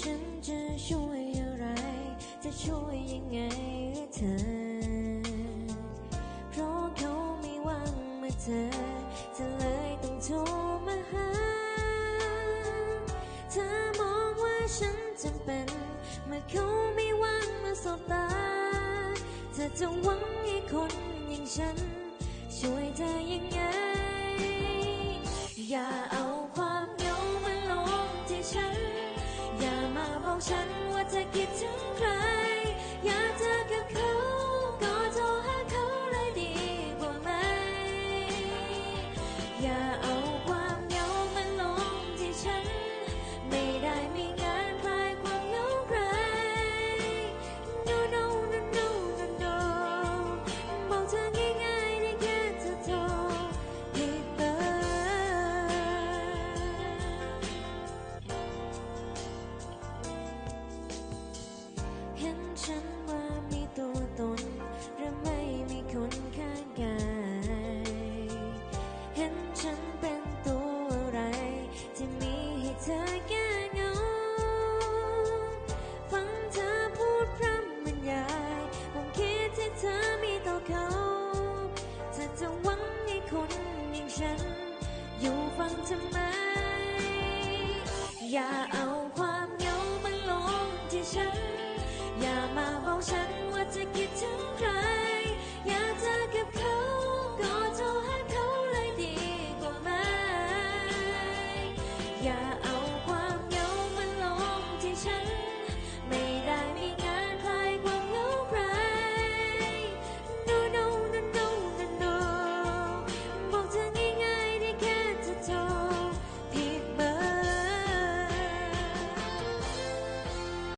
ฉันจะช่วยอะไร จะช่วยยังไงเธอ เพราะเขาไม่ว่างมาเจอจะเลยต้องโทรมาหา เธอมองว่าฉันจำเป็น เมื่อเขาไม่ว่างมาสบตา เธอจะหวังให้คนอย่างฉัน มาบอกฉันว่าเธ ฉันว่ามีตัวตนหรือไม่มีคนข้างกายเห็นฉันเป็นตัวอะไร ที่มีให้เธอแก้เหงาฟังเธอพูดพร่ำบรรยายผมคิดที่เธอมีต่อเขาเธอจะหวังให้คนอย่างฉัน อยู่ฟังทำไมอย่าเอา yeah